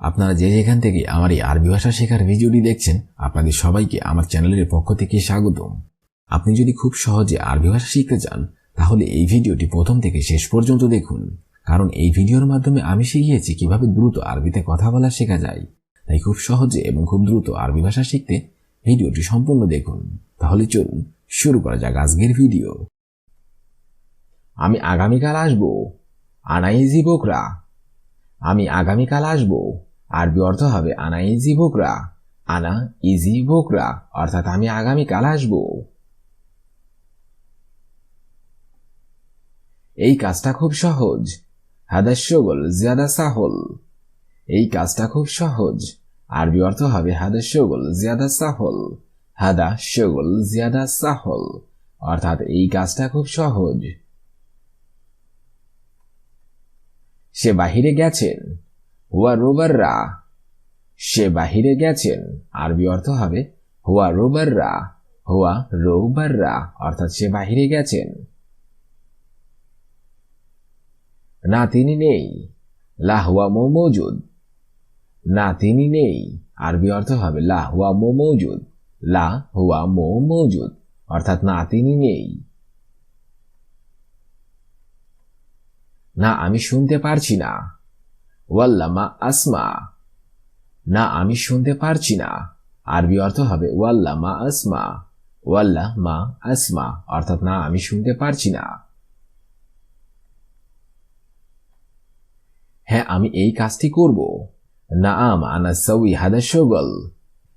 আপনারা যে যেখান থেকে আমার এই আরবি ভাষা শেখার ভিডিওটি দেখছেন, আপনাদের সবাইকে আমার চ্যানেলের পক্ষ থেকে স্বাগতম। আপনি যদি খুব সহজে আরবি ভাষা শিখতে চান, তাহলে এই ভিডিওটি প্রথম থেকে শেষ পর্যন্ত দেখুন। কারণ এই ভিডিওর মাধ্যমে আমি শিখিয়েছি কীভাবে দ্রুত আরবিতে কথা বলা শেখা যায়। তাই খুব সহজে এবং খুব দ্রুত আরবি ভাষা শিখতে ভিডিওটি সম্পূর্ণ দেখুন। তাহলে চলুন শুরু করা যাক আজকের ভিডিও। আমি আগামীকাল আসব। আনাইজি বোকরা। আমি আগামীকাল আসব। আরবি অর্থ হবে, আনা ইজি বোকরা, আনা ইজি বোকরা অর্থাৎ আমি আগামীকাল আসব। এই কাজটা খুব সহজ। হাদা শগল, জিয়াদা সাহল। এই কাজটা খুব সহজ। আরবি অর্থ হবে, হাদা শগল, জিয়াদা সাহল হাদা শগল, জিয়াদা সাহল। অর্থাৎ এই কাজটা খুব সহজ। সে বাহিরে গেছেন। হুয়া রোবাররা। সে বাহিরে গেছেন। আরবি অর্থ হবে হুয়া রোবাররা হুয়া রোবাররা, অর্থাৎ সে বাহিরে গেছেন। না, তিনি নেই। লা হুয়া মো মৌজুদ। না, তিনি নেই। আরবি অর্থ হবে লা হুয়া মো মৌজুদ। লা হুয়া মো মৌজুদ। অর্থাৎ না, তিনি নেই। না, আমি শুনতে পারছি না। ওয়াল্লামা আসমা। না, আমি শুনতে পারছি না। আরবি অর্থ হবে ওয়াল্লামা আসমা। ওয়াল্লা মা আসমা। অর্থাৎ না, আমি শুনতে পারছি না। হ্যাঁ আমি এই কাজটি করব। না আম আনা সউই হাদা শগল।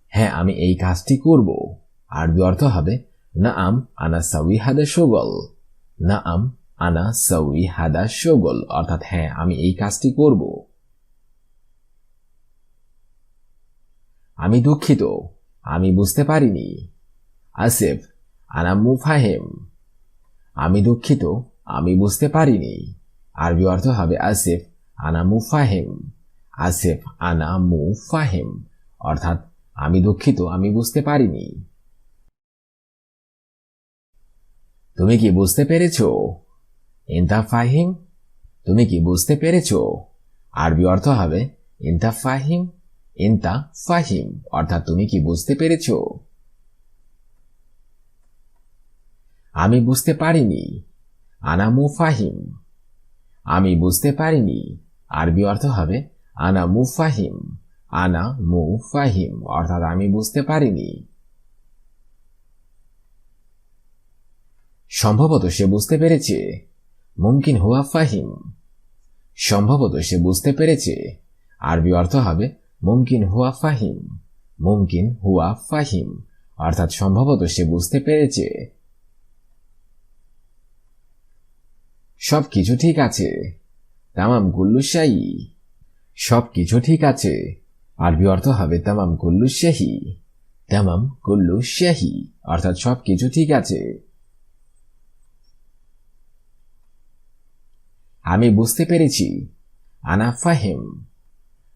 হ্যাঁ আমি এই কাজটি করব। আরবি অর্থ হবে না আম আনা সউই হাদা শগল। না আম আনা সউই হাদা শগল। অর্থাৎ হ্যাঁ আমি এই কাজটি করব। আমি দুঃখিত, আমি বুঝতে পারিনি। আসিফ, আনা মুফাহেম। আমি দুঃখিত, আমি বুঝতে পারিনি। আরবি অর্থ হবে আসিফ, আনা মুফাহেম। আসিফ, আনা মুফাহেম। অর্থাৎ, আমি দুঃখিত, আমি বুঝতে পারিনি। তুমি কি বুঝতে পেরেছ? ইন্তা ফাহিম? তুমি কি বুঝতে পেরেছ? আরবি অর্থ হবে ইন্তা ফাহিম। ইন্তা ফাহিম, অর্থাৎ তুমি কি বুঝতে পেরেছ? আমি বুঝতে পারিনি। আনা মুফাহিম আমি বুঝতে পারিনি। আরবি অর্থ হবে আনা মুফাহিম আনা মুফাহিম অর্থাৎ আমি বুঝতে পারিনি। সম্ভবত সে বুঝতে পেরেছে। মুমকিন হুয়া ফাহিম। সম্ভবত সে বুঝতে পেরেছে। আরবি অর্থ হবে মুমকিন হুয়া ফাহিম, মুমকিন হুয়া ফাহিম। অর্থাৎ সম্ভবত সে বুঝতে পেরেছে। সব কিছু ঠিক আছে। তামাম গুল্লুশাহী সব কিছু ঠিক আছে। আরবি অর্থ হবে তামাম গুল্লুশাহী তামাম গুল্লুশাহী অর্থাৎ সব কিছু ঠিক আছে। আমি বুঝতে পেরেছি। আনা ফাহেম।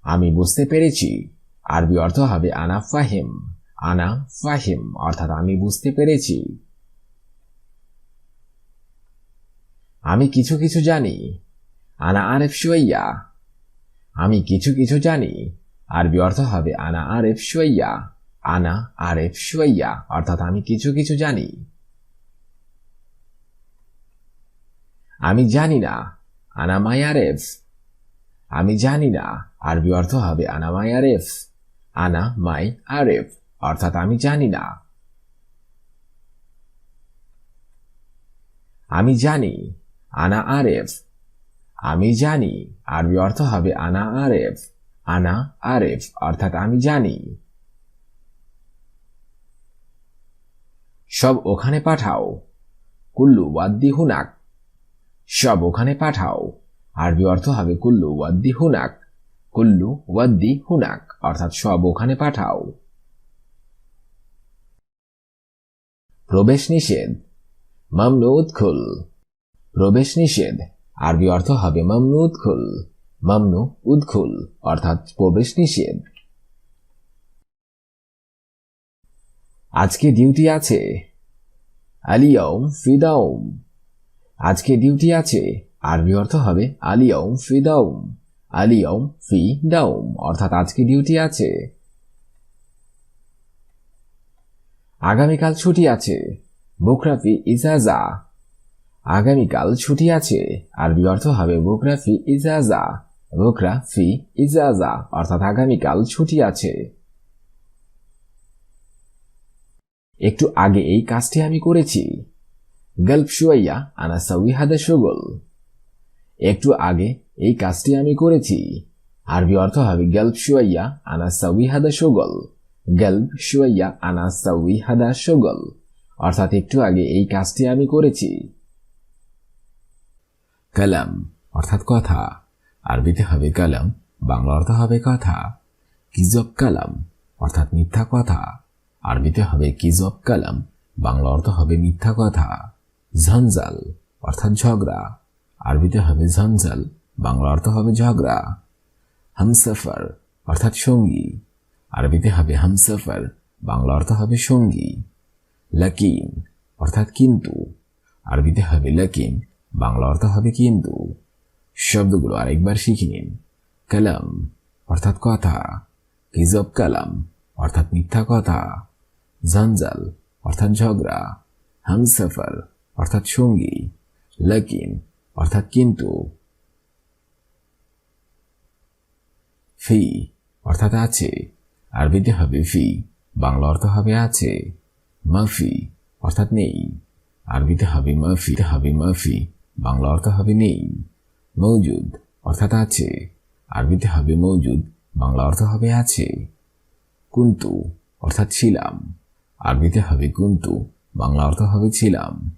আমি বুঝতে পেরেছি। আরবি অর্থ হবে আনা ফাহেম। আনা ফাহেম, অর্থাৎ আমি বুঝতে পেরেছি। আমি কিছু কিছু জানি। আনা আরেফ শুয়াইয়া আমি কিছু কিছু জানি। আরবি অর্থ হবে আনা আরেফ শুয়াইয়া আনা আরেফ শুয়াইয়া অর্থাৎ আমি কিছু কিছু জানি। আমি জানি না। আনামায়ারেফ আমি জানি না। আরবি অর্থ হবে আনামায়ারেফ আনা মাই আরেফ। অর্থাৎ আমি জানি না। আমি জানি, আনা আরেফ। আমি জানি, আরবি অর্থ হবে, আনা আরেফ। আনা আরেফ। অর্থাৎ আমি জানি। সব ওখানে পাঠাও। কুল্লু ওয়াদ্দি হুনাক সব ওখানে পাঠাও। আরবি অর্থ হবে কুল্লু ওয়াদ্দি হুনাক। কুল্লু ওয়াদ্দি হুনাক, অর্থাৎ সব ওখানে পাঠাও। প্রবেশ নিষেধ। মামনু উৎখুল। প্রবেশ নিষেধ। আরবি অর্থ হবে মামনু উৎখুল। মামনু উৎখুল, অর্থাৎ প্রবেশ নিষেধ। আজকে ডিউটি আছে। আলিয়ম ফিদাউম আজকে ডিউটি আছে। আরবি অর্থ হবে আলিয়ম ফিদাউম আলিয়ম ফি ডাউম অর্থাৎ আজকে ডিউটি আছে। আগামীকাল ছুটি আছে বুকরাফি ইজাজা। আগামীকাল ছুটি আছে, আরবি অর্থ হবে বুকরাফি ইজাজা, বুকরা ফি ইজাজা, অর্থাৎ আগামীকাল ছুটি আছে। একটু আগে এই কাজটি আমি করেছি। গল্প শুয়াইয়া আনা সাউই হাদা সুগল। একটু আগে এই কাজটি আমি করেছি। আরবি অর্থ হবে, গল্প শুয়াইয়া আনা সাউই হাদা সুগল। গল্প শুয়াইয়া আনা সাউই হাদা সুগল। অর্থাৎ একটু আগে এই কাজটি আমি করেছি। কালাম অর্থাৎ কথা। আরবিতে হবে কালাম, বাংলা অর্থ হবে কথা। কিজব কালাম অর্থাৎ মিথ্যা কথা। আরবিতে হবে কিজব কালাম, বাংলা অর্থ হবে মিথ্যা কথা। ঝঞ্ঝাল অর্থাৎ ঝগড়া। আরবিতে হবে ঝঞ্ঝাল, বাংলা অর্থ হবে ঝগড়া। হামসফার, অর্থাৎ সঙ্গী। আরবিতে হবে হামসফার, বাংলা অর্থ হবে সঙ্গী। লাকিন অর্থাৎ কিন্তু। আরবিতে হবে লাকিন বাংলা অর্থ হবে কিন্তু। শব্দগুলো আরেকবার শিখে নিন। কালাম, অর্থাৎ কথা। কিজব কালাম, অর্থাৎ মিথ্যা কথা। ঝঞ্ঝাল, অর্থাৎ ঝগড়া। হামসফার, অর্থাৎ সঙ্গী। লাকিন অর্থাৎ কিন্তু ফি অর্থাৎ আছে। আরবিতে হবে ফি, বাংলা অর্থ হবে আছে। মাফি অর্থাৎ নেই। আরবিতে হবে মাফি হবে মাফি, বাংলা অর্থ হবে নেই। মৌজুদ অর্থাৎ আছে। আরবিতে হবে মৌজুদ বাংলা অর্থ হবে আছে। কুন্তু অর্থাৎ ছিলাম। আরবিতে হবে কুন্তু, বাংলা অর্থ হবে ছিলাম।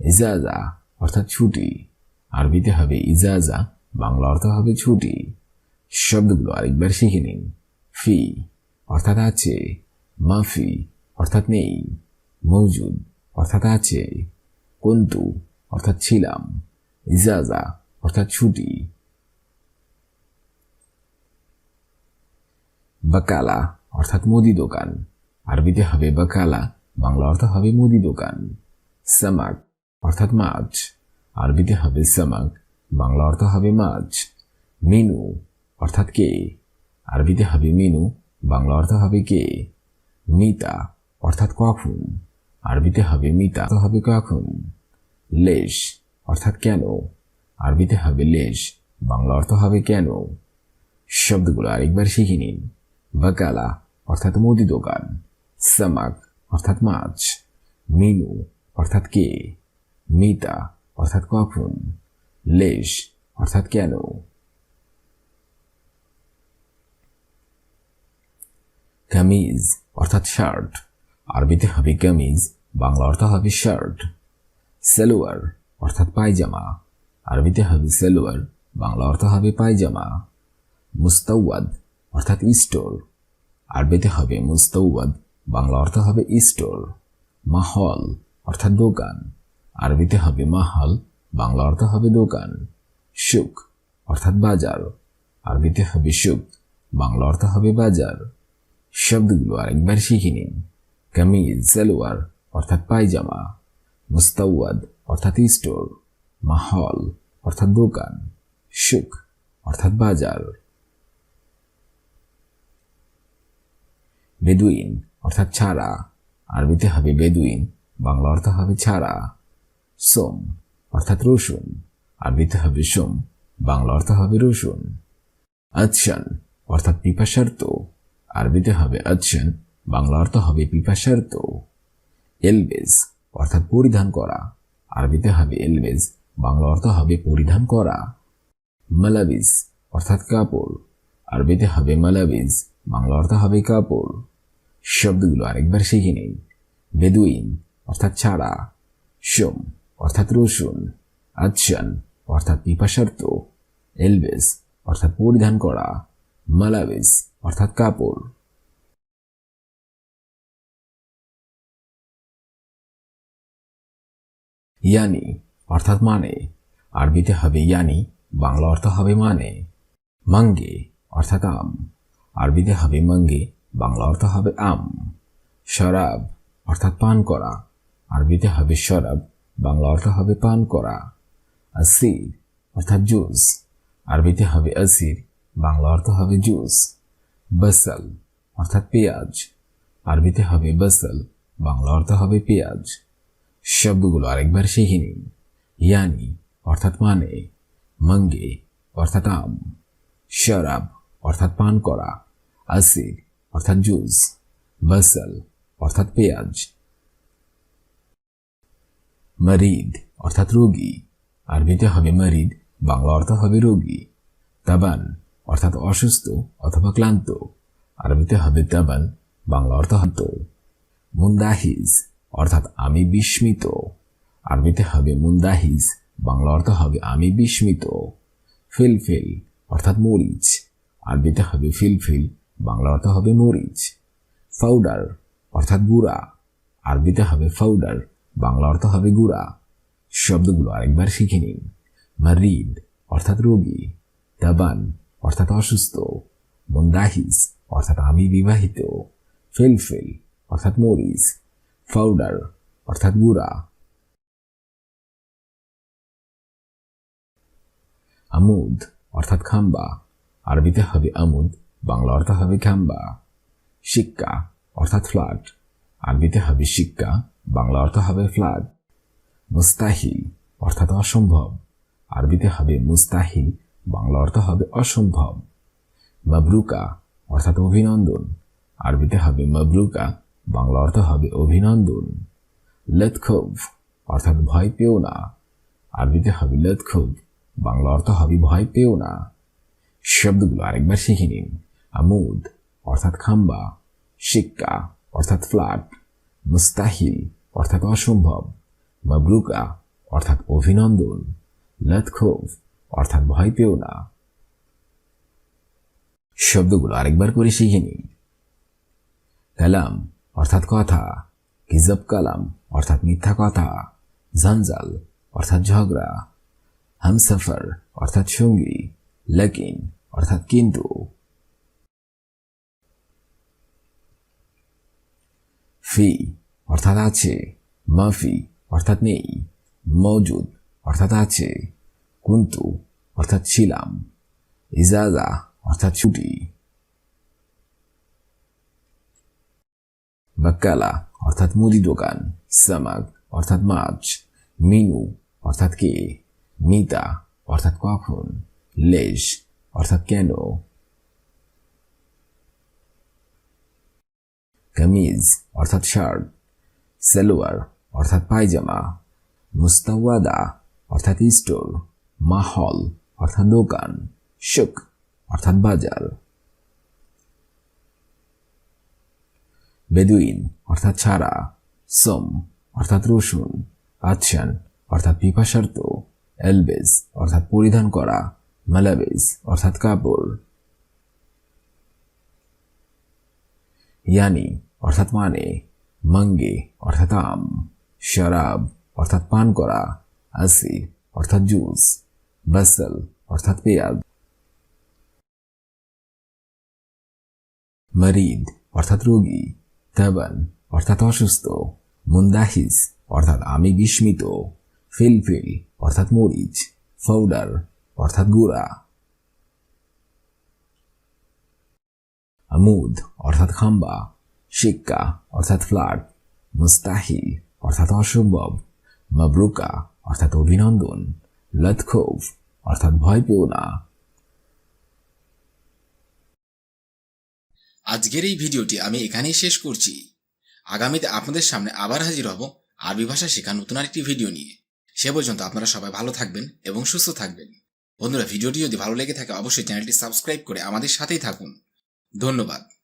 ইজাজা অর্থাৎ ছুটি আরবিতে হবে ইজাজা, বাংলা অর্থ হবে ছুটি। শব্দগুলো আরেকবার শিখে নিন। ফি অর্থাৎ আছে, মাফি অর্থাৎ নেই মৌজুদ অর্থাৎ আছে, কন্তু অর্থাৎ ছিলাম, ইজাজা অর্থাৎ ছুটি। বাকালা অর্থাৎ মুদি দোকান, আরবিতে হবে বাকালা, বাংলা অর্থ হবে মুদি দোকান। সামাক অর্থাৎ মাছ। আরবিতে হবে সামাক বাংলা অর্থ হবে মাছ। মেনু, অর্থাৎ কে? আরবিতে হবে মেনু, বাংলা অর্থ হবে কে? মিতা, অর্থাৎ কখন? আরবিতে হবে মিতা হবে কখন? লেশ, অর্থাৎ কেন? আরবিতে হবে লেশ, বাংলা অর্থ হবে কেন? শব্দগুলো আরেকবার শিখে নিন। বাকালা, অর্থাৎ মুদি দোকান। সামাক অর্থাৎ মাছ। মেনু, অর্থাৎ কে? মিতা অর্থাৎ কখন? লেশ, অর্থাৎ কেন? কামিজ, অর্থাৎ শার্ট। আরবিতে হবে কামিজ, বাংলা অর্থ হবে শার্ট। সেলোয়ার, অর্থাৎ পায়জামা। আরবিতে হবে সেলোয়ার, বাংলা অর্থ হবে পায়জামা। মুস্তাওয়াদ, অর্থাৎ স্টোর। আরবিতে হবে মুস্তাওয়াদ, বাংলা অর্থ হবে স্টোর। মাহল, অর্থাৎ দোকান। আরবিতে হবে মাহল, বাংলা অর্থ হবে দোকান সুক অর্থাৎ বাজার। আরবিতে হবে সুক বাংলা অর্থ হবে বাজার। শব্দগুলো আরেকবার শিখে নিন। কামিজ, সালোয়ার, অর্থাৎ পায়জামা। মুস্তাওয়াদ, অর্থাৎ স্টোর। মাহল, অর্থাৎ দোকান। সুক অর্থাৎ বাজার। বেদুইন, অর্থাৎ ছাড়া। আরবিতে হবে বেদুইন, বাংলা অর্থ হবে ছাড়া। সোম, অর্থাৎ রসুন। আরবিতে হবে সোম, বাংলা অর্থ হবে রসুন। আচ্ছান, অর্থাৎ পিপাসার্থ। আরবিতে হবে আচ্ছান, বাংলা অর্থ হবে পিপাসার্থ। এলবেজ, অর্থাৎ পরিধান করা। আরবিতে হবে এলবেজ, বাংলা অর্থ হবে পরিধান করা। মালাবিজ, অর্থাৎ কাপড়। আরবিতে হবে মালাবিজ, বাংলা অর্থ হবে কাপড়। শব্দগুলো আরেকবার শিখে নিন। বেদুইন, অর্থাৎ ছাড়া। সোম অর্থাৎ রসুন, আচ্ছান, অর্থাৎ পিপাসার্থ, এলবেস, অর্থাৎ পরিধান করা, মালাবেস, অর্থাৎ কাপড়। ইয়ানি, অর্থাৎ মানে আরবিতে হবে ইয়ানি, বাংলা অর্থ হবে মানে। মাঙ্গে, অর্থাৎ আম, আরবিতে হবে মাঙ্গে, বাংলা অর্থ হবে আম। শরাব, অর্থাৎ পান করা, আরবিতে হবে শরাব বাংলা অর্থ হবে পান করা। আসির, অর্থাৎ জুস। আরবিতে হবে আসির বাংলা অর্থ হবে জুস। বাসাল, অর্থাৎ পেঁয়াজ। আরবিতে হবে বাসাল বাংলা অর্থ হবে পেঁয়াজ। শব্দগুলো আরেকবার শিখে নিন। ইয়ানি, অর্থাৎ মানে। মঙ্গে, অর্থাৎ আম। শরাব, অর্থাৎ পান করা। আসির, অর্থাৎ জুস। বাসাল, অর্থাৎ পেঁয়াজ। মরিদ, অর্থাৎ রোগী। আরবিতে হবে মরিদ, বাংলা অর্থ হবে রোগী। তাবান, অর্থাৎ অসুস্থ অথবা ক্লান্ত। আরবিতে হবে তাবান, বাংলা অর্থ হত মুন্দাহিজ, অর্থাৎ আমি বিস্মিত। আরবিতে হবে মুন্দাহিজ, বাংলা অর্থ হবে আমি বিস্মিত। ফিলফিল, অর্থাৎ মরিচ। আরবিতে হবে ফিলফিল, বাংলা অর্থ হবে মরিচ। ফাউডার, অর্থাৎ গুড়া আরবিতে হবে ফাউডার বাংলা অর্থ হবে গুড়া। শব্দগুলো আরেকবার শিখে নিন। মারিদ অর্থাৎ রোগী। তাবান অর্থাৎ অসুস্থ। মুন্দাহিস অর্থাৎ আমি বিবাহিত। ফেলফেল অর্থাৎ মরিচ। ফাউডার অর্থাৎ গুড়া। আমুদ অর্থাৎ খাম্বা। আরবিতে হবে আমুদ, বাংলা অর্থ হবে খাম্বা। শিক্কা অর্থাৎ ফ্ল্যাট আরবিতে হবে শিক্কা। বাংলা অর্থ হবে ফ্ল্যাট মুস্তাহিল অর্থাৎ অসম্ভব। আরবিতে হবে মুস্তাহিল, বাংলা অর্থ হবে অসম্ভব। মাবরুকা অর্থাৎ অভিনন্দন। আরবিতে হবে মাবরুকা, বাংলা অর্থ হবে অভিনন্দন। লতখব অর্থাৎ ভয় পেও না। আরবিতে হবে লতখব বাংলা অর্থ হবে ভয় পেও না। শব্দগুলো আরেকবার শিখে নিন। আমুদ অর্থাৎ খাম্বা। শিক্কা অর্থাৎ ফ্ল্যাট। মুস্তাহিল অর্থাৎ অসম্ভব মাবরুকা অর্থাৎ অভিনন্দন, লতখোভ, অর্থাৎ ভয় পেও না। শব্দগুলো আরেকবার করে শিখে নিন। কালাম, অর্থাৎ কথা কিজব কালাম, অর্থাৎ মিথ্যা কথা ঝঞ্ঝাল অর্থাৎ ঝগড়া, হামসফর, অর্থাৎ সঙ্গী, লেকিন, অর্থাৎ কিন্তু। ফি অর্থাৎ আছে মাফি, অর্থাৎ নেই, মজুদ, অর্থাৎ আছে, কুন্তু, অর্থাৎ ছিলাম, ইজাজা, অর্থাৎ ছুটি, বাক্কালা, অর্থাৎ মুদি দোকান সামাক অর্থাৎ মাছ, মিনু, অর্থাৎ কে, মিতা, অর্থাৎ কখন, লেশ, অর্থাৎ কেন, কামিজ, অর্থাৎ শার্ট সেলোয়ার, অর্থাৎ পায়জামা, মুস্তাওয়াদা, অর্থাৎ স্টোর মাহল, অর্থাৎ দোকান, শুক, অর্থাৎ বাজার। বেদুইন, অর্থাৎ ছাড়া, সোম, অর্থাৎ রসুন আচ্ছান অর্থাৎ পিপাসার্থ, এলবেজ, অর্থাৎ পরিধান করা মালাবেস অর্থাৎ কাপড়। ইয়ানি, অর্থাৎ মানে মঙ্গে, অর্থাৎ আম, শরাব, অর্থাৎ পান করা আসির অর্থাৎ জুস, বাসল, অর্থাৎ পেঁয়াজ মরিদ অর্থাৎ রোগী, তাবান, অর্থাৎ অসুস্থ, মুন্দাহিস, অর্থাৎ আমি বিস্মিত, ফিলফিল, অর্থাৎ মরিচ ফাউডার অর্থাৎ গুড়া, আমুদ, অর্থাৎ খাম্বা শিক্কা অর্থাৎ ফ্ল্যাট মুস্তাহিল অর্থাৎ অসম্ভব, মাবরুকা, অর্থাৎ অভিনন্দন, লতখোভ, অর্থাৎ ভয় পেও না। আজকের এই ভিডিওটি আমি এখানেই শেষ করছি। আগামীতে আপনাদের সামনে আবার হাজির হব আরবি ভাষা শেখা নতুন আরেকটি ভিডিও নিয়ে। সে পর্যন্ত আপনারা সবাই ভালো থাকবেন এবং সুস্থ থাকবেন। বন্ধুরা, ভিডিওটি যদি ভালো লেগে থাকে, অবশ্যই চ্যানেলটি সাবস্ক্রাইব করে আমাদের সাথেই থাকুন। ধন্যবাদ।